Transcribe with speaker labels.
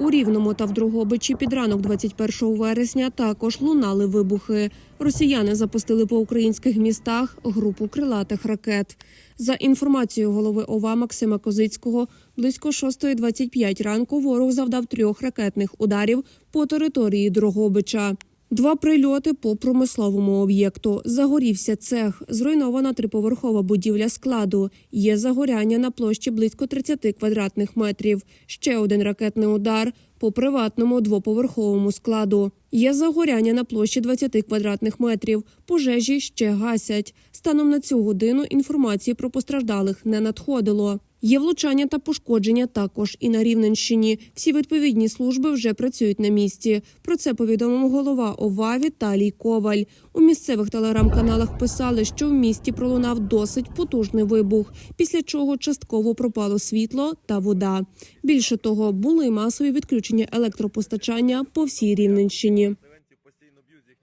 Speaker 1: У Рівному та в Дрогобичі під ранок 21 вересня також лунали вибухи. Росіяни запустили по українських містах групу крилатих ракет. За інформацією голови ОВА Максима Козицького, близько 6.25 ранку ворог завдав трьох ракетних ударів по території Дрогобича. Два прильоти по промисловому об'єкту. Загорівся цех, зруйнована триповерхова будівля складу. Є загоряння на площі близько 30 квадратних метрів. Ще один ракетний удар по приватному двоповерховому складу. Є загоряння на площі 20 квадратних метрів. Пожежі ще гасять. Станом на цю годину інформації про постраждалих не надходило. Є влучання та пошкодження також і на Рівненщині. Всі відповідні служби вже працюють на місці. Про це повідомив голова ОВА Віталій Коваль. У місцевих телеграм-каналах писали, що в місті пролунав досить потужний вибух, після чого частково пропало світло та вода. Більше того, були масові відключення електропостачання по всій Рівненщині.